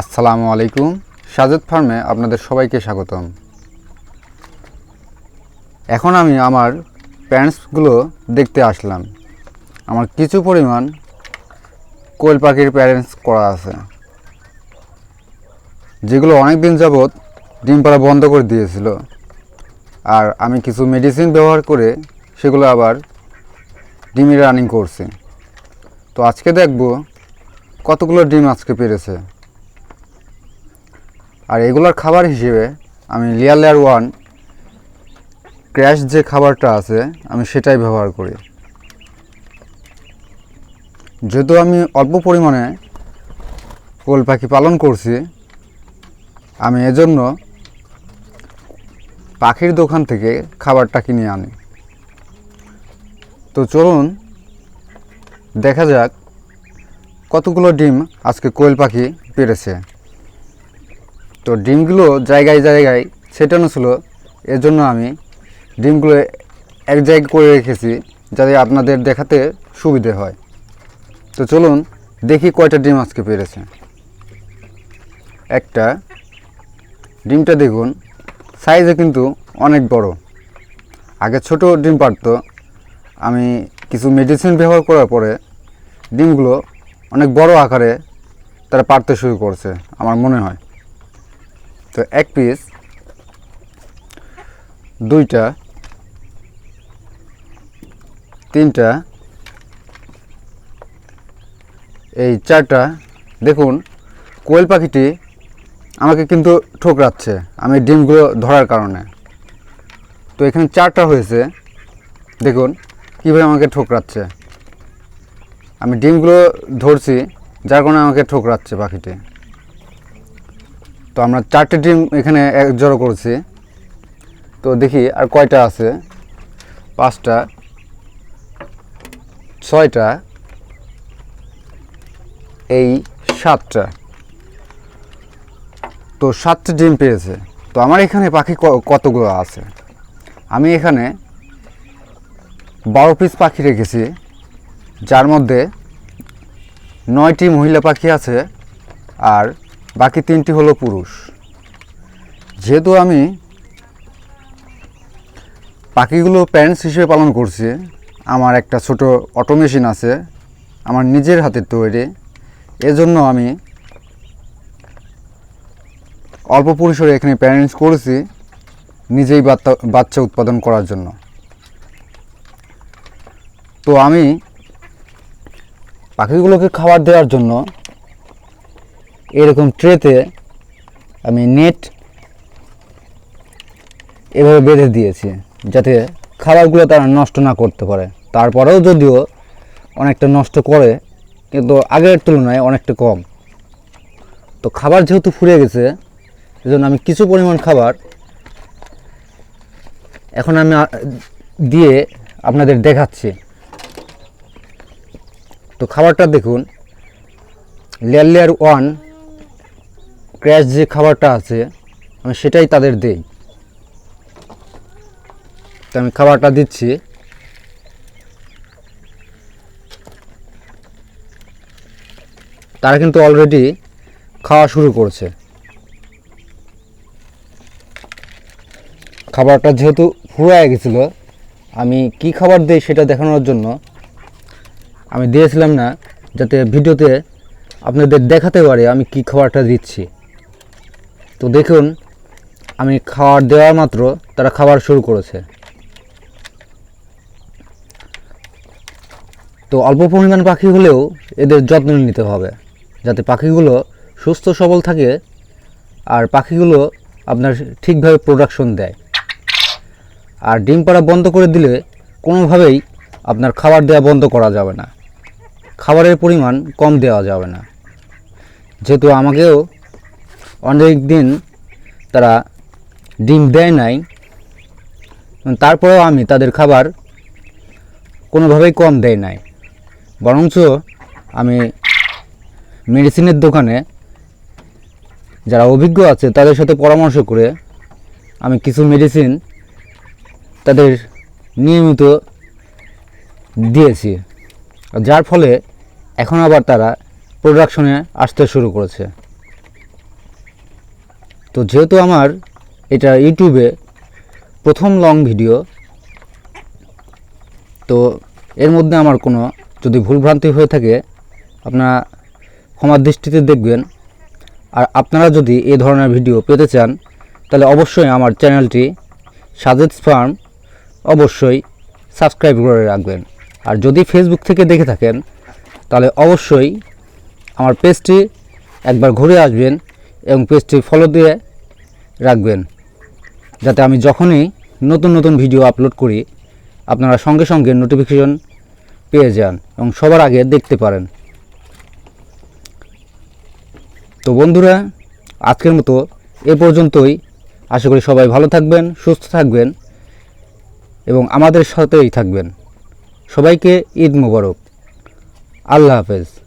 আসসালামু আলাইকুম। সাজেদ ফার্মে আপনাদের সবাইকে স্বাগতম। এখন আমি আমার প্যারেন্টসগুলো দেখতে আসলাম। আমার কিছু পরিমাণ কোয়েল পাখির প্যারেন্টস করা আছে। যেগুলো অনেক দিন যাবৎ ডিম পাড়া বন্ধ করে দিয়েছিল। আর আমি কিছু মেডিসিন ব্যবহার করে সেগুলো আবার ডিমে রানিং করছি। তো আজকে দেখব কতগুলো ডিম আজকে পেরেছে। আর এগুলোর খাবার হিসেবে আমি লেয়ার লেয়ার ওয়ান ক্র্যাশ যে খাবারটা আছে, আমি সেটাই ব্যবহার করি। যেহেতু আমি অল্প পরিমাণে কোল পাখি পালন করছি, আমি এজন্য পাখির দোকান থেকে খাবারটা কিনে আনি। তো চলুন, দেখা যাক কতগুলো ডিম আজকে কোয়েল পাখি পেরেছে। তো ডিমগুলো জায়গায় জায়গায় ছেটানো ছিল। এর জন্য আমি ডিমগুলো এক জায়গায় করে রেখেছি যাতে আপনাদের দেখাতে সুবিধে হয়। তো চলুন দেখি কয়টা ডিম আজকে পেরেছে। একটা, ডিমটা দেখুন সাইজে কিন্তু অনেক বড়। আগে ছোট ডিম পারতো। আমি কিছু মেডিসিন ব্যবহার করার পরে ডিমগুলো অনেক বড় আকারে তারা পারতে শুরু করছে, আমার মনে হয়। তো এক পিস, দুইটা, তিনটা, এই চারটা। দেখুন, কোয়েল পাখিটি আমাকে কিন্তু ঠোকরাচ্ছে আমি ডিমগুলো ধরার কারণে। তো এখানে চারটা হয়েছে। দেখুন, কীভাবে আমাকে ঠোকরাচ্ছে। আমি ডিমগুলো ধরছি, যার কারণে আমাকে ঠোকরাচ্ছে পাখিটি। তো আমরা চারটে ডিম এখানে এক জড়ো করেছি। তো দেখি আর কয়টা আছে? পাঁচটা, ছয়টা, এই সাতটা। তো সাতটা ডিম পেয়েছে। তো আমার এখানে পাখি কতগুলো আছে? আমি এখানে বারো পিস পাখি রেখেছি, যার মধ্যে নয়টি মহিলা পাখি আছে আর বাকি তিনটি হলো পুরুষ। যেহেতু আমি পাখিগুলো প্যারেন্টস হিসেবে পালন করছি, আমার একটা ছোট অটো মেশিন আছে, আমার নিজের হাতের তৈরি, এজন্য আমি অল্প পরিসরে এখানে প্যারেন্টস করেছি, নিজেই বাচ্চা বাচ্চা উৎপাদন করার জন্য। তো আমি পাখিগুলোকে খাবার দেওয়ার জন্য এরকম ট্রেতে আমি নেট এভাবে বেঁধে দিয়েছি, যাতে খাবারগুলো তারা নষ্ট না করতে পারে। তারপরেও যদিও অনেকটা নষ্ট করে, কিন্তু আগের তুলনায় অনেকটা কম। তো খাবার যেহেতু ফুরিয়ে গেছে, এজন্য আমি কিছু পরিমাণ খাবার এখন আমি দিয়ে আপনাদের দেখাচ্ছি। তো খাবারটা দেখুন লেয়ার লেয়ার ওয়ান ক্র্যাশ যে খাবারটা আছে, আমি সেটাই তাদের দেই। তো আমি খাবারটা দিচ্ছি। তারা কিন্তু অলরেডি খাওয়া শুরু করছে। খাবারটা যেহেতু ফুরায় গেছিল, আমি কি খাবার দিই সেটা দেখানোর জন্য আমি দিয়েছিলাম না, যাতে ভিডিওতে আপনাদের দেখাতে পারে আমি কি খাবারটা দিচ্ছি। তো দেখুন, আমি খাবার দেওয়া মাত্র তারা খাবার শুরু করেছে। তো অল্প পরিমাণ পাখি হলেও এদের যত্ন নিতে হবে, যাতে পাখিগুলো সুস্থ সবল থাকে আর পাখিগুলো আপনার ঠিকভাবে প্রোডাকশন দেয়। আর ডিম পাড়া বন্ধ করে দিলে কোনোভাবেই আপনার খাবার দেওয়া বন্ধ করা যাবে না। খাবারের পরিমাণ কম দেওয়া যাবে না। যেহেতু আমাকেও অনেক দিন তারা ডিম দেয় নাই। তারপরেও আমি তাদের খাবার কোনোভাবেই কম দেয় নাই। বরঞ্চ আমি মেডিসিনের দোকানে যারা অভিজ্ঞ আছে তাদের সাথে পরামর্শ করে আমি কিছু মেডিসিন তাদের নিয়মিত দিয়েছি। যার ফলে এখন আবার তারা প্রোডাকশনে আসতে শুরু করেছে। তো যেহেতু আমার এটা ইউটিউবে প্রথম লং ভিডিও, তো এর মধ্যে আমার কোনো যদি ভুলভ্রান্তি হয়ে থাকে, আপনারা ক্ষমার দৃষ্টিতে দেখবেন। আর আপনারা যদি এই ধরনের ভিডিও পেতে চান, তাহলে অবশ্যই আমার চ্যানেলটি সাজেদ ফার্ম অবশ্যই সাবস্ক্রাইব করে রাখবেন। আর যদি ফেসবুক থেকে দেখে থাকেন, তাহলে অবশ্যই আমার পেজটি একবার ঘুরে আসবেন। এবং পেজটি ফলো দিয়ে রাখবেন। যাতে আমি যখনই নতুন নতুন ভিডিও আপলোড করি, আপনারা সঙ্গে সঙ্গে নোটিফিকেশন পেয়ে যান এবং সবার আগে দেখতে পারেন। তো বন্ধুরা, আজকের মতো এ পর্যন্তই। আশা করি সবাই ভালো থাকবেন, সুস্থ থাকবেন এবং আমাদের সাথেই থাকবেন। সবাইকে ঈদ মোবারক। আল্লাহ হাফেজ।